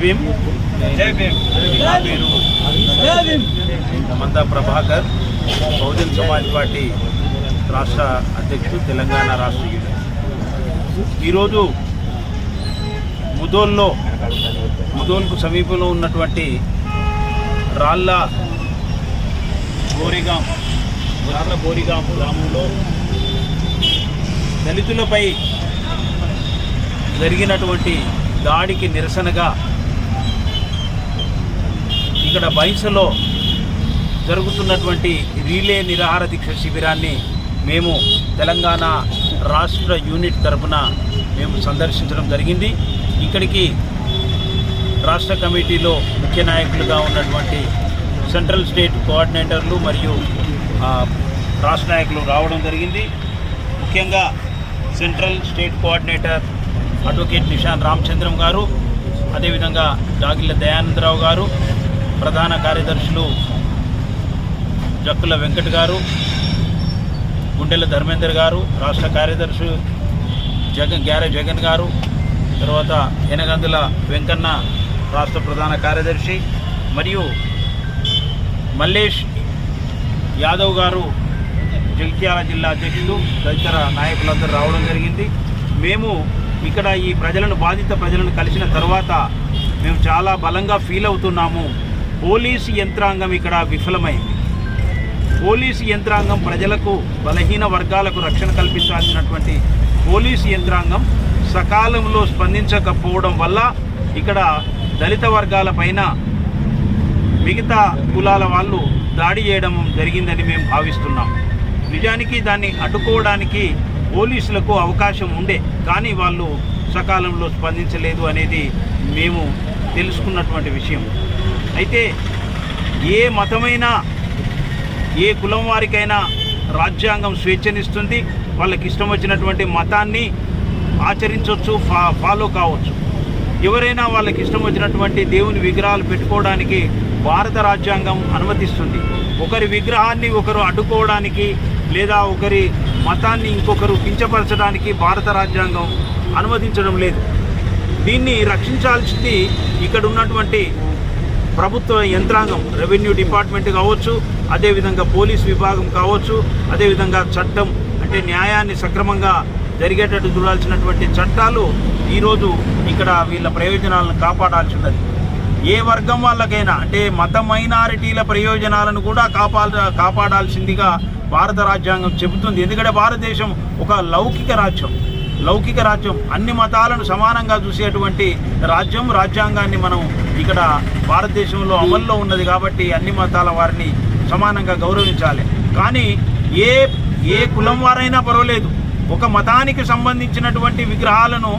భీమ్. నా పేరు మందా ప్రభాకర్ బహుజన్ సమాజ్ పార్టీ రాష్ట్ర అధ్యక్షుడు తెలంగాణ రాష్ట్ర యూనియన్. ఈరోజు ముదోల్లో ముదోల్కు సమీపంలో ఉన్నటువంటి రాళ్ళ గోరిగాం రాళ్ళ గోరిగాం గ్రామంలో దళితులపై జరిగినటువంటి దాడికి నిరసనగా ఇక్కడ బైసలో జరుగుతున్నటువంటి రీలే నిరాహార దీక్ష శిబిరాన్ని మేము తెలంగాణ రాష్ట్ర యూనిట్ తరఫున మేము సందర్శించడం జరిగింది. ఇక్కడికి రాష్ట్ర కమిటీలో ముఖ్య నాయకులుగా ఉన్నటువంటి సెంట్రల్ స్టేట్ కోఆర్డినేటర్లు మరియు రాష్ట్ర నాయకులు రావడం జరిగింది. ముఖ్యంగా central state coordinator advocate Nishan Ramachandram గారు అదేవిధంగా జాగిళ్ళ దయానందరావు గారు ప్రధాన కార్యదర్శులు జక్కుల వెంకట్ గారు గుండెల ధర్మేందర్ గారు రాష్ట్ర కార్యదర్శి జగన్ గ్యారె జగన్ గారు తర్వాత ఎనగందుల వెంకన్న రాష్ట్ర ప్రధాన కార్యదర్శి మరియు మల్లేష్ యాదవ్ గారు జగిత్యాల జిల్లా అధ్యక్షులు తదితర నాయకులందరూ రావడం జరిగింది. మేము ఇక్కడ ఈ ప్రజలను బాధిత ప్రజలను కలిసిన తర్వాత మేము చాలా బలంగా ఫీల్ అవుతున్నాము. పోలీసు యంత్రాంగం ఇక్కడ విఫలమైంది. పోలీసు యంత్రాంగం ప్రజలకు బలహీన వర్గాలకు రక్షణ కల్పించాల్సినటువంటి పోలీసు యంత్రాంగం సకాలంలో స్పందించకపోవడం వల్ల ఇక్కడ దళిత వర్గాల పైన మిగతా కులాల వాళ్ళు దాడి చేయడం జరిగిందని మేము భావిస్తున్నాం. నిజానికి దాన్ని అడ్డుకోవడానికి పోలీసులకు అవకాశం ఉండే కానీ వాళ్ళు సకాలంలో స్పందించలేదు అనేది మేము తెలుసుకున్నటువంటి విషయం. అయితే ఏ మతమైనా ఏ కులం వారికైనా రాజ్యాంగం స్వేచ్ఛనిస్తుంది. వాళ్ళకి ఇష్టం వచ్చినటువంటి మతాన్ని ఆచరించవచ్చు ఫా ఫాలో కావచ్చు. ఎవరైనా వాళ్ళకి ఇష్టం వచ్చినటువంటి దేవుని విగ్రహాలు పెట్టుకోవడానికి భారత రాజ్యాంగం అనుమతిస్తుంది. ఒకరి విగ్రహాన్ని ఒకరు అడ్డుకోవడానికి లేదా ఒకరి మతాన్ని ఇంకొకరు కించపరచడానికి భారత రాజ్యాంగం అనుమతించడం లేదు. దీన్ని రక్షించాల్సింది ఇక్కడ ఉన్నటువంటి ప్రభుత్వ యంత్రాంగం రెవెన్యూ డిపార్ట్మెంట్ కావచ్చు అదేవిధంగా పోలీస్ విభాగం కావచ్చు అదేవిధంగా చట్టం అంటే న్యాయాన్ని సక్రమంగా జరిగేటట్టు చూడాల్సినటువంటి చట్టాలు ఈరోజు ఇక్కడ వీళ్ళ ప్రయోజనాలను కాపాడాల్సి ఉన్నది ఏ వర్గం వాళ్ళకైనా అంటే మత మైనారిటీల ప్రయోజనాలను కూడా కాపాడ కాపాడాల్సిందిగా భారత రాజ్యాంగం చెబుతుంది. ఎందుకంటే భారతదేశం ఒక లౌకిక రాజ్యం. లౌకిక రాజ్యం. అన్ని మతాలను సమానంగా చూసేటువంటి రాజ్యం రాజ్యాంగాన్ని మనం ఇక్కడ భారతదేశంలో అమల్లో ఉన్నది కాబట్టి అన్ని మతాల వారిని సమానంగా గౌరవించాలి. కానీ ఏ ఏ కులం వారైనా పర్వాలేదు. ఒక మతానికి సంబంధించినటువంటి విగ్రహాలను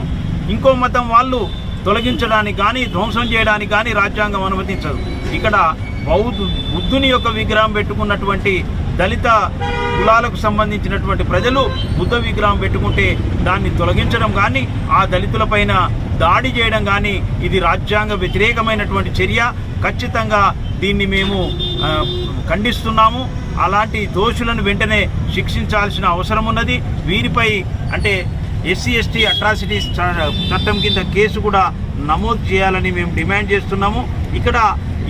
ఇంకో మతం వాళ్ళు తొలగించడానికి కానీ ధ్వంసం చేయడానికి కానీ రాజ్యాంగం అనుమతించదు. ఇక్కడ బౌద్ధ బుద్ధుని యొక్క విగ్రహం పెట్టుకున్నటువంటి దళిత కులాలకు సంబంధించినటువంటి ప్రజలు బుద్ధ విగ్రహం పెట్టుకుంటే దాన్ని తొలగించడం కానీ ఆ దళితులపైన దాడి చేయడం కానీ ఇది రాజ్యాంగ వ్యతిరేకమైనటువంటి చర్య. ఖచ్చితంగా దీన్ని మేము ఖండిస్తున్నాము. అలాంటి దోషులను వెంటనే శిక్షించాల్సిన అవసరం ఉన్నది. వీరిపై అంటే ఎస్సీ ఎస్టీ అట్రాసిటీస్ చట్టం కింద కేసు కూడా నమోదు చేయాలని మేము డిమాండ్ చేస్తున్నాము. ఇక్కడ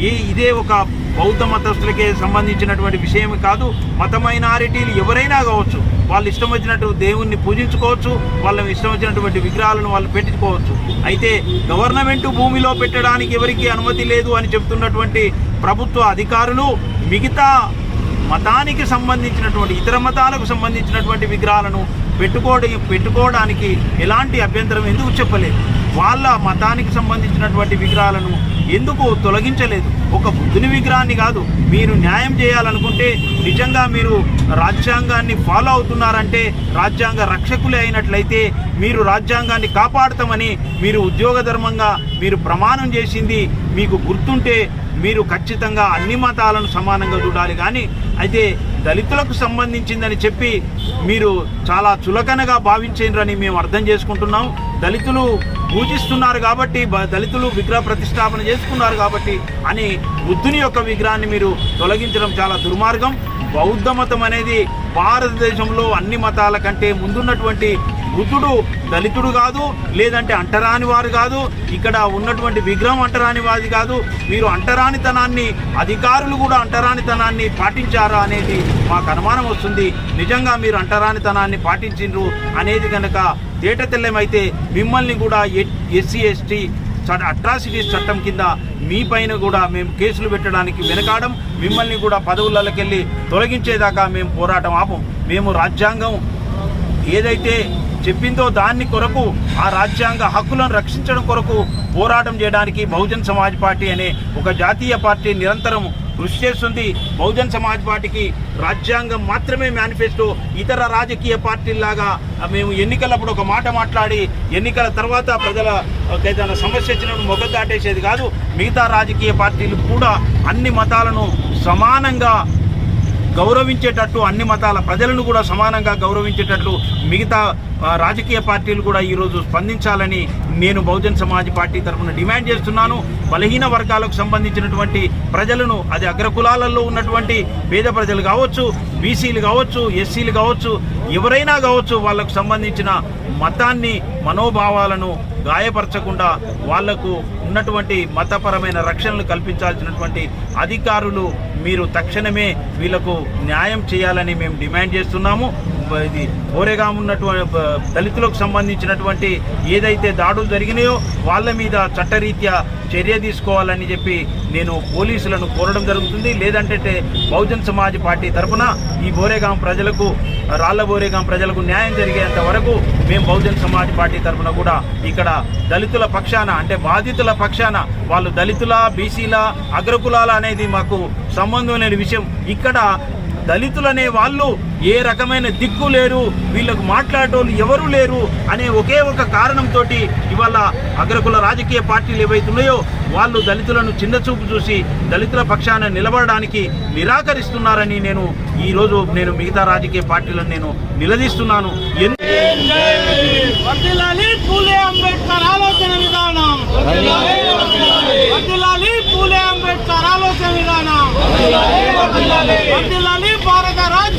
ఈ ఇదే ఒక బౌద్ధ మతస్థులకే సంబంధించినటువంటి విషయం కాదు. మత మైనారిటీలు ఎవరైనా కావచ్చు వాళ్ళు ఇష్టం వచ్చినట్టు దేవుణ్ణి పూజించుకోవచ్చు వాళ్ళ ఇష్టం వచ్చినటువంటి విగ్రహాలను వాళ్ళు పెట్టుకోవచ్చు అయితే గవర్నమెంట్ భూమిలో పెట్టడానికి ఎవరికీ అనుమతి లేదు అని చెప్తున్నటువంటి ప్రభుత్వ అధికారులు మిగతా మతానికి సంబంధించినటువంటి ఇతర మతాలకు సంబంధించినటువంటి విగ్రహాలను పెట్టుకోవడం పెట్టుకోవడానికి ఎలాంటి అభ్యంతరం ఎందుకు చెప్పలేదు. వాళ్ళ మతానికి సంబంధించినటువంటి విగ్రహాలను ఎందుకు తొలగించలేదు? ఒక బుద్ధుని విగ్రహాన్ని కాదు మీరు న్యాయం చేయాలనుకుంటే నిజంగా మీరు రాజ్యాంగాన్ని ఫాలో అవుతున్నారంటే రాజ్యాంగ రక్షకులే అయినట్లయితే మీరు రాజ్యాంగాన్ని కాపాడతామని మీరు ఉద్యోగ ధర్మంగా మీరు ప్రమాణం చేసింది మీకు గుర్తుంటే మీరు ఖచ్చితంగా అన్ని మతాలను సమానంగా చూడాలి. కానీ అయితే దళితులకు సంబంధించిందని చెప్పి మీరు చాలా చులకనగా భావించేనని మేము అర్థం చేసుకుంటున్నాం. దళితులు పూజిస్తున్నారు కాబట్టి దళితులు విగ్రహ ప్రతిష్టాపన చేసుకున్నారు కాబట్టి అని బుద్ధుని యొక్క విగ్రహాన్ని మీరు తొలగించడం చాలా దుర్మార్గం. బౌద్ధ మతం అనేది భారతదేశంలో అన్ని మతాల కంటే ముందున్నటువంటి బుద్ధుడు దళితుడు కాదు లేదంటే అంటరాని వారు కాదు ఇక్కడ ఉన్నటువంటి విగ్రహం అంటరాని వాది కాదు మీరు అంటరానితనాన్ని అధికారులు కూడా అంటరానితనాన్ని పాటించారా అనేది మాకు అనుమానం వస్తుంది. నిజంగా మీరు అంటరానితనాన్ని పాటించిండ్రు అనేది కనుక తేట తెల్లమైతే మిమ్మల్ని కూడా ఎస్సీ ఎస్టీ అట్రాసిటీస్ చట్టం కింద మీ పైన కూడా మేము కేసులు పెట్టడానికి వెనకాడం మిమ్మల్ని కూడా పదవులకెళ్ళి తొలగించేదాకా మేము పోరాటం ఆపం. మేము రాజ్యాంగం ఏదైతే చెప్పిందో దాన్ని కొరకు ఆ రాజ్యాంగ హక్కులను రక్షించడం కొరకు పోరాటం చేయడానికి బహుజన్ సమాజ్ పార్టీ అనే ఒక జాతీయ పార్టీ నిరంతరం కృషి చేస్తుంది. బహుజన్ సమాజ్ పార్టీకి రాజ్యాంగం మాత్రమే మేనిఫెస్టో ఇతర రాజకీయ పార్టీల్లాగా మేము ఎన్నికలప్పుడు ఒక మాట మాట్లాడి ఎన్నికల తర్వాత ప్రజల ఏదైనా సమస్య వచ్చినప్పుడు మొగ్గ దాటేసేది కాదు. మిగతా రాజకీయ పార్టీలు కూడా అన్ని మతాలను సమానంగా గౌరవించేటట్టు అన్ని మతాల ప్రజలను కూడా సమానంగా గౌరవించేటట్లు మిగతా రాజకీయ పార్టీలు కూడా ఈరోజు స్పందించాలని నేను బహుజన్ సమాజ్ పార్టీ తరఫున డిమాండ్ చేస్తున్నాను. బలహీన వర్గాలకు సంబంధించినటువంటి ప్రజలను అది అగ్రకులాలలో ఉన్నటువంటి పేద ప్రజలు కావచ్చు బీసీలు కావచ్చు ఎస్సీలు కావచ్చు ఎవరైనా కావచ్చు వాళ్ళకు సంబంధించిన మతాన్ని మనోభావాలను గాయపరచకుండా వాళ్ళకు ఉన్నటువంటి మతపరమైన రక్షణలు కల్పించాల్సినటువంటి అధికారులు మీరు తక్షణమే వీళ్ళకు న్యాయం చేయాలని మేము డిమాండ్ చేస్తున్నాము. ఇది ఓరేగా ఉన్నటువంటి దళితులకు సంబంధించినటువంటి ఏదైతే దాడులు జరిగినాయో వాళ్ళ మీద చట్టరీత్యా చర్య తీసుకోవాలని చెప్పి నేను పోలీసులను కోరడం జరుగుతుంది. లేదంటే బహుజన్ సమాజ్ పార్టీ తరఫున ఈ బోరేగాం ప్రజలకు రాళ్ళ బోరేగాం ప్రజలకు న్యాయం జరిగేంత వరకు మేము బహుజన్ సమాజ్ పార్టీ తరఫున కూడా ఇక్కడ దళితుల పక్షాన అంటే బాధితుల పక్షాన వాళ్ళు దళితుల బీసీల అగ్రకులాల అనేది మాకు సంబంధం లేని విషయం. ఇక్కడ దళితులనే వాళ్ళు ఏ రకమైన దిక్కు లేరు వీళ్ళకు మాట్లాడటోళ్ళు ఎవరు లేరు అనే ఒకే ఒక కారణంతో ఇవాళ అగ్రకుల రాజకీయ పార్టీలు ఏవైతున్నాయో వాళ్ళు దళితులను చిన్న చూపు చూసి దళితుల పక్షాన నిలబడడానికి నిరాకరిస్తున్నారని నేను ఈరోజు నేను మిగతా రాజకీయ పార్టీలను నేను నిలదీస్తున్నాను. ఆలోచన ఆలోచన రాజ్య